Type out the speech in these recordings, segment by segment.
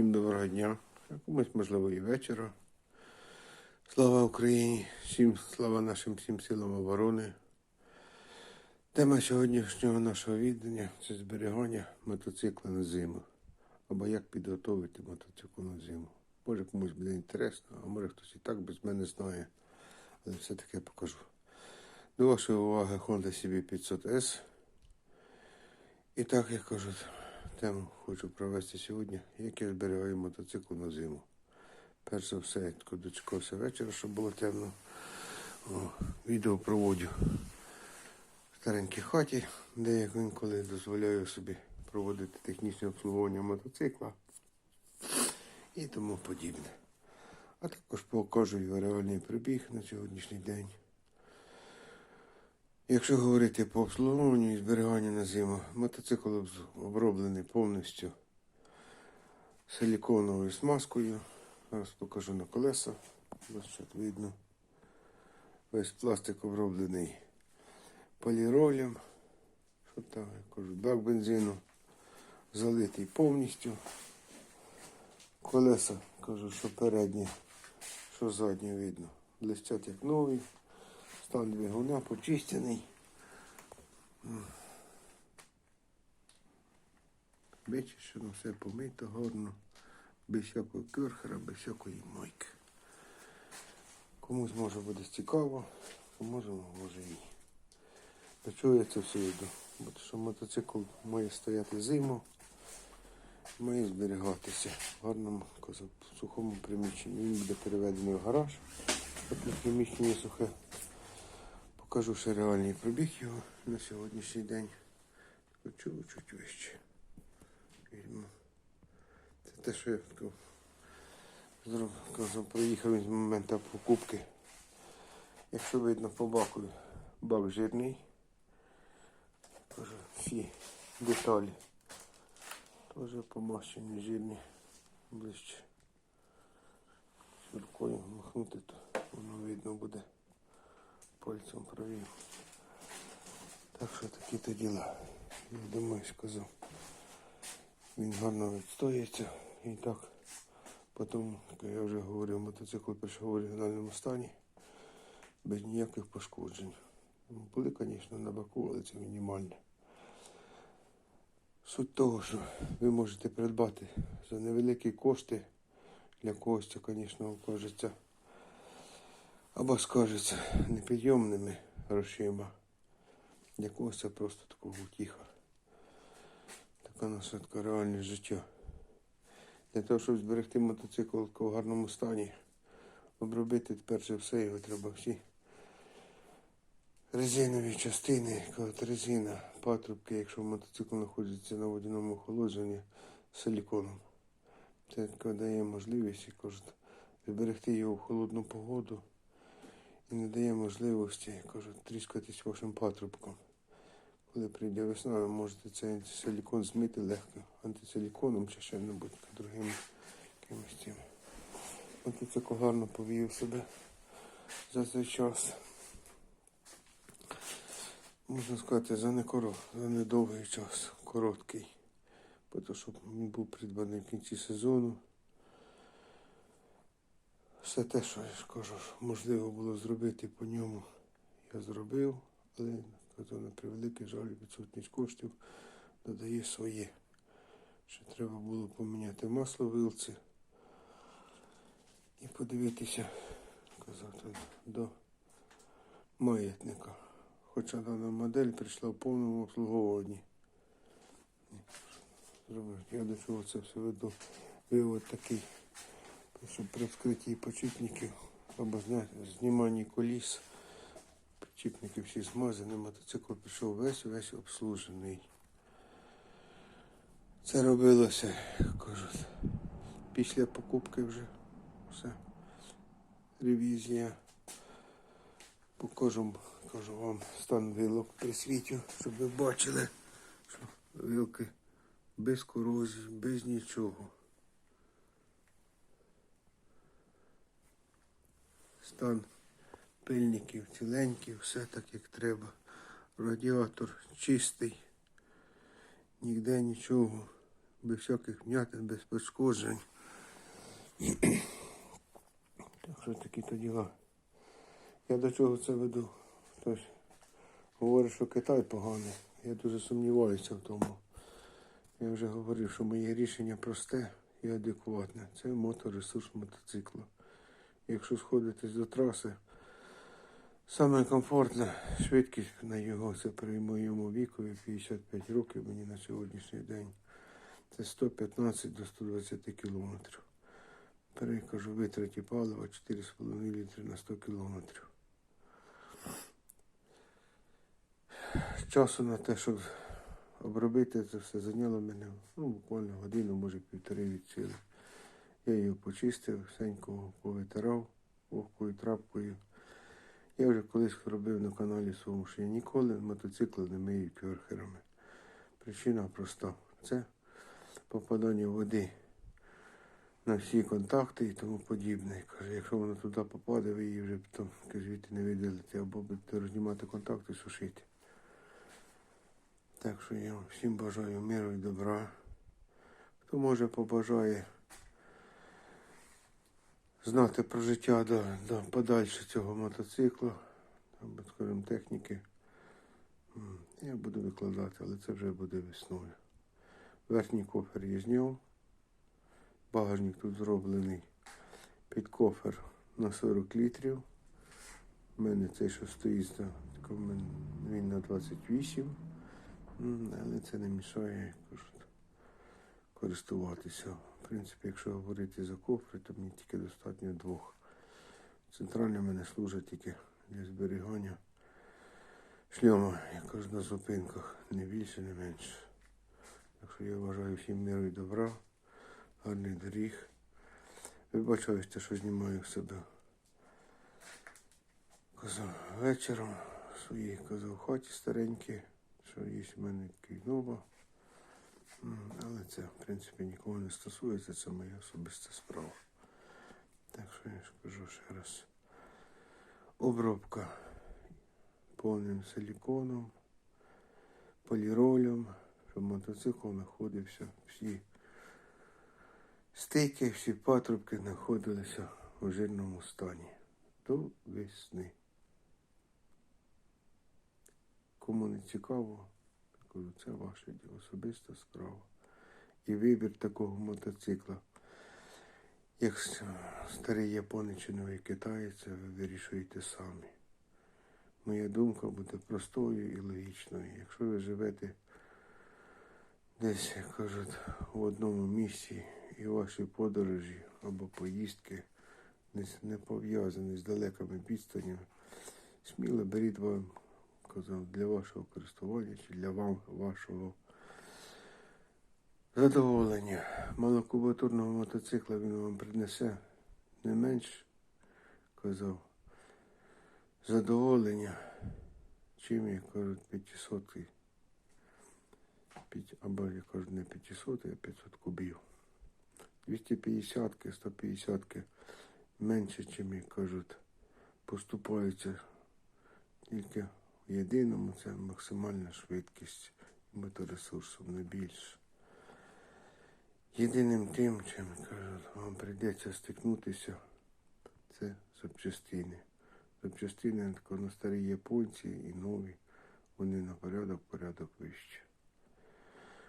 Всім доброго дня, комусь можливо і вечора. Слава Україні, всім слава нашим всім силам оборони. Тема сьогоднішнього нашого віддання це зберігання мотоцикла на зиму. Або як підготовити мотоцикл на зиму. Може комусь буде інтересно, а може хтось і так без мене знає. Але все-таки я покажу. До вашої уваги Honda CB500S. І так, як кажуть, тему хочу провести сьогодні, як я зберігаю мотоцикл на зиму. Перш за все, я дочекався вечора, щоб було темно. О, відео проводжу в старенькій хаті, де я інколи дозволяю собі проводити технічне обслуговування мотоцикла і тому подібне. А також покажу його реальний прибіг на сьогоднішній день. Якщо говорити по обслуговуванню і зберіганню на зиму, мотоцикл оброблений повністю силіконовою смазкою. Зараз покажу на колеса. Що видно. Весь пластик оброблений поліролем. Що там, я кажу, бак бензину залитий повністю. Колеса, кажу, що передні, що задні видно. Блестять як нові. Стан двигуна що ну все помито гарно, без всякого кюрхера, без всякої мойки. Комусь може буде цікаво, комусь може ні. Чого я це все йду? Бо що мотоцикл має стояти зиму, має зберігатися в гарному сухому приміщенні. Він буде переведений в гараж. Тобто приміщення сухе. Покажу ще реальний пробіг його на сьогоднішній день. Хочу чуть вище. Це те, що я таку зроб- проїхав з моменту покупки. Якщо видно по баку, бак жирний. Кажу, всі деталі. Теж помащені жирні ближче. Рукою махнути, то воно видно буде пальцем провів. Так що такі то діла. Я думаю, сказав. Він гарно відстоїться і так. Потім, як я вже говорив, мотоцикл прийшов в оригінальному стані, без ніяких пошкоджень. Ну, Були, звісно, на боку, але це мінімальне. Суть того, що ви можете придбати за невеликі кошти, для когось це, звісно, окажеться або скажеться непідйомними грошима. Для когось це просто такого утіха. Така наша така реальне життя. Для того, щоб зберегти мотоцикл в гарному стані, обробити перше все, його треба всі резинові частини, резина, патрубки, якщо мотоцикл знаходиться на водяному охолодженні силіконом. Це дає можливість, зберегти його в холодну погоду не дає можливості, як кажуть, тріскатись вашим патрубком. Коли прийде весна, ви можете цей силікон змити легко антисиліконом чи ще небудь другим якимось цим. Мотоцикл гарно повів себе за цей час. Можна сказати, за не коро, за недовгий час, короткий. Бо що він був придбаний в кінці сезону. Все те, що я ж кажу, можливо було зробити по ньому, я зробив, але кажу, на превеликий жаль, відсутність коштів додає своє. Ще треба було поміняти масло в вилці і подивитися, казав, тут, до маятника. Хоча дана модель прийшла в повному обслуговуванні. Я до чого це все веду. Вивод такий, що при вскритті почіпників або зніманні коліс. Почіпники всі змазані, мотоцикл пішов весь весь обслужений. Це робилося, кажуть, після покупки вже все. Ревізія. Покажу, кажу вам стан вилок присвітю, щоб ви бачили, що вилки без корозії, без нічого. Стан пильників ціленький, все так як треба. Радіатор чистий, ніде нічого без всяких м'ятин, без пошкоджень. Так що такі то діла. Я до чого це веду? Хтось говорить, що Китай поганий. Я дуже сумніваюся в тому. Я вже говорив, що моє рішення просте і адекватне. Це моторесурс мотоцикла. Якщо сходитись до траси, саме комфортна швидкість на його, це при моєму вікові 55 років мені на сьогоднішній день. Це 115 до 120 кілометрів. Перекажу витраті палива 4,5 літри на 100 кілометрів. Часу на те, щоб обробити це все зайняло мене ну, буквально годину, може півтори від сили. Я його почистив, всенько повитирав вогкою трапкою. Я вже колись робив на каналі своєму, що я ніколи мотоцикли не мию кьорхерами. Причина проста. Це попадання води на всі контакти і тому подібне. Каже, якщо воно туди попаде, ви її вже потім звідти не видалите, або будете рознімати контакти, сушити. Так що я всім бажаю миру і добра. Хто може побажає знати про життя до, до подальше цього мотоцикла, скажімо, техніки. Я буду викладати, але це вже буде весною. Верхній кофер я зняв. Багажник тут зроблений під кофер на 40 літрів. У мене цей, що стоїть, він на 28. Але це не мішає користуватися. В принципі, якщо говорити за кофри, то мені тільки достатньо двох. Центральні в мене служать тільки для зберігання шльома, я кажу, на зупинках, не більше, не менше. Так що я вважаю всім миру і добра, гарних доріг. Вибачаюся, що знімаю себе. Казав вечором в своїй казав хаті старенькій, що є в мене такий дома. Але це, в принципі, нікого не стосується, це моя особиста справа. Так що я ж кажу ще раз. Обробка повним силіконом, поліролем, щоб мотоцикл знаходився всі стики, всі патрубки знаходилися у жирному стані до весни. Кому не цікаво, кажу, це ваша особиста справа. І вибір такого мотоцикла. Як старий японець чи новий китаєць, ви вирішуєте самі. Моя думка буде простою і логічною. Якщо ви живете десь, як кажуть, в одному місці і ваші подорожі або поїздки не, пов'язані з далекими відстанями, сміло беріть вам, казав, для вашого користування чи для вам вашого задоволення. Малокубатурного мотоцикла він вам принесе не менш, казав, задоволення, чим, як кажуть, 500 п'ять- або я кажу, не 500, а 500 кубів. 250 150 менше, чим, як кажуть, поступаються тільки єдиному, це максимальна швидкість моторесурсу, не більше. Єдиним тим, чим кажуть, вам прийдеться стикнутися, це запчастини. Запчастини на старі японці і нові, вони на порядок, порядок вище.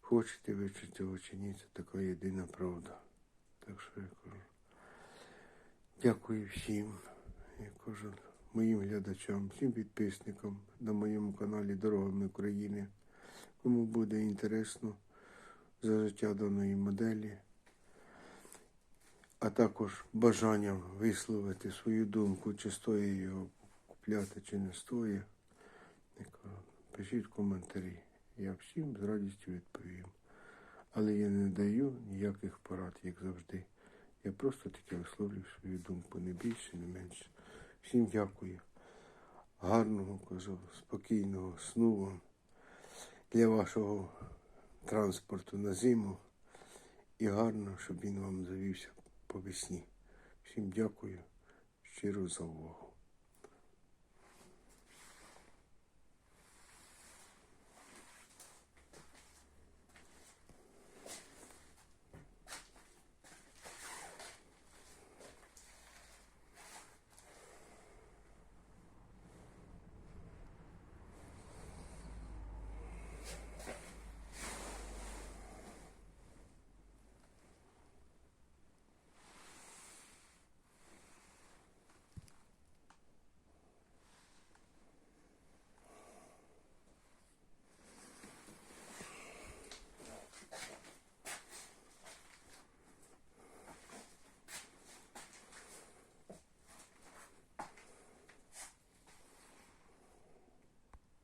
Хочете ви чи цього чи ні, це така єдина правда. Так що я кажу. Дякую всім, я кажу, моїм глядачам, всім підписникам на моєму каналі Дорогами України. Кому буде інтересно за життя даної моделі, а також бажанням висловити свою думку, чи стоїть його купляти, чи не стоїть. Пишіть коментарі. Я всім з радістю відповім. Але я не даю ніяких порад, як завжди. Я просто таки висловлюю свою думку, не більше, не менше. Всім дякую. Гарного, кажу, спокійного сну вам для вашого транспорту на зиму і гарно, щоб він вам завівся по весні. Всім дякую щиро за увагу.